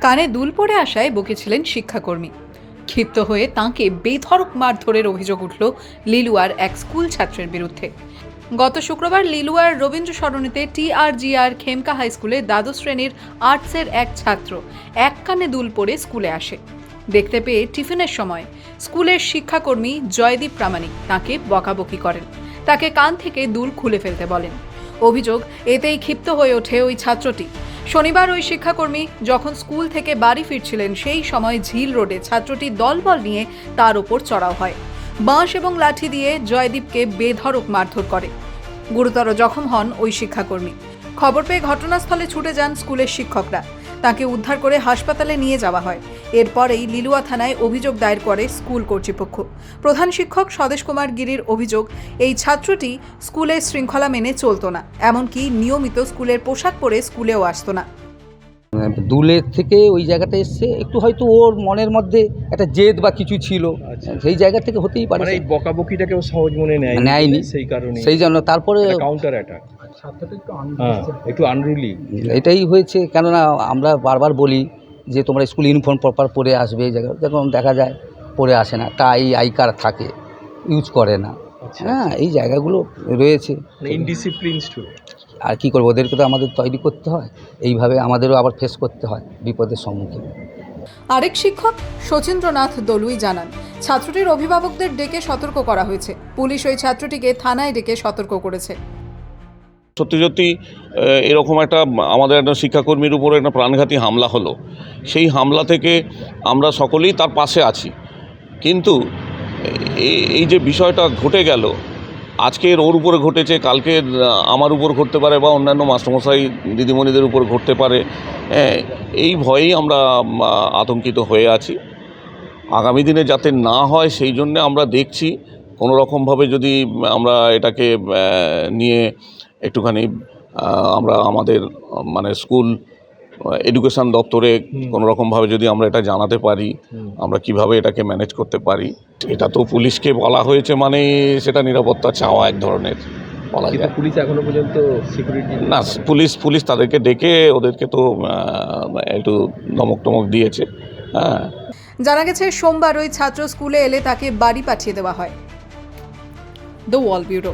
কানে দুল পড়ে আসায় বকেছিলেন শিক্ষাকর্মী। ক্ষিপ্ত হয়ে তাঁকে বেধড়ক মারধরের অভিযোগ উঠল লিলুয়ার এক স্কুল ছাত্রের বিরুদ্ধে। গত শুক্রবার লিলুয়ার রবীন্দ্র সরণিতে টিআরজিআর খেমকা হাই স্কুলে দ্বাদশ শ্রেণির আর্টসের এক ছাত্র এক কানে দুল পড়ে স্কুলে আসে। দেখতে পেয়ে টিফিনের সময় স্কুলের শিক্ষাকর্মী জয়দীপ প্রামাণিক তাকে বকাবকি করেন। তাকে কান থেকে দুল খুলে ফেলতে বলেন। অভিযোগ এতেই ক্ষিপ্ত হয়ে ওঠে ওই ছাত্রটি। শনিবার ওই শিক্ষাকর্মী যখন স্কুল থেকে বাড়ি ফিরছিলেন, সেই সময় ঝিল রোডে ছাত্রটি দলবল নিয়ে তার ওপর চড়াও হয়। বাঁশ এবং লাঠি দিয়ে জয়দীপকে বেধরক মারধর করে। গুরুতর জখম হন ওই শিক্ষাকর্মী। খবর পেয়ে ঘটনাস্থলে ছুটে যান স্কুলের শিক্ষকরা। তাকে উদ্ধার করে হাসপাতালে নিয়ে যাওয়া হয়। এরপরেই লিলুয়া থানায় অভিযোগ দায়ের করে স্কুল কর্তৃপক্ষ। প্রধান শিক্ষক স্বদেশ কুমার গিরির অভিযোগ, এই ছাত্রটি স্কুলের শৃঙ্খলা মেনে চলত না, এমনকি নিয়মিত স্কুলের পোশাক পরে স্কুলেও আসতো না। দুলের থেকে ওই জায়গাটা এসছে একটু হয়তো ওর মনের মধ্যে একটা জেদ বা কিছু ছিল। আচ্ছা। সেই জায়গা থেকে হতেই পারে মানে এই বকাবকিটাকেও সহজ মনে নেয় নেয়নি। সেই কারণে সেই জন্য তারপরে কাউন্টার অ্যাটাক হ্যাঁ একটু আনরুলি এটাই হয়েছে কেননা আমরা বারবার বলি যে তোমরা স্কুল ইউনিফর্ম প্রপার পরে আসবে এই জায়গায় যখন দেখা যায় পরে আসে না। টাই আই কার্ড থাকে ইউজ করে না। হ্যাঁ এই জায়গাগুলো রয়েছে। মানে ইনডিসিপ্লিন স্টুডেন্ট আর কি করব ওদেরকে তো আমাদের তৈরি করতে হয় এইভাবে আমাদেরও আবার ফেস করতে হয় বিপদের সম্মুখীন। আরেক শিক্ষক শচীন্দ্রনাথ দলুই জানান ছাত্রটির অভিভাবকদের ডেকে সতর্ক করা হয়েছে। পুলিশ ওই ছাত্রটিকে থানায় ডেকে সতর্ক করেছে। সত্যি সত্যি এরকম একটা আমাদের একটা শিক্ষাকর্মীর উপরে একটা প্রাণঘাতী হামলা হলো। সেই হামলা থেকে আমরা সকলেই তার পাশে আছি। কিন্তু এই এই যে বিষয়টা ঘটে গেল আজকের ওর উপরে ঘটেছে কালকে আমার উপর ঘটতে পারে বা অন্যান্য মাস্টারমশাই দিদিমণিদের উপর ঘটতে পারে হ্যাঁ এই ভয়েই আমরা আতঙ্কিত হয়ে আছি। আগামী দিনে যাতে না হয় সেই জন্য আমরা দেখছি কোনো রকমভাবে যদি আমরা এটাকে নিয়ে একটুখানি আমরা আমাদের মানে স্কুল এডুকেশন দপ্তরে কোনো রকমভাবে যদি আমরা এটা জানাতে পারি আমরা কীভাবে এটাকে ম্যানেজ করতে পারি এটা তো পুলিশকে বলা হয়েছে মানে সেটা নিরাপত্তা চাওয়া এক ধরনের বলা কিন্তু যায়। পুলিশ এখনও পর্যন্ত সিকিউরিটি না পুলিশ পুলিশ তাদেরকে ডেকে ওদেরকে তো একটু ধমক টমক দিয়েছে হ্যাঁ। জানা গেছে সোমবার ওই ছাত্র স্কুলে এলে তাকে বাড়ি পাঠিয়ে দেওয়া হয়। The wall bureau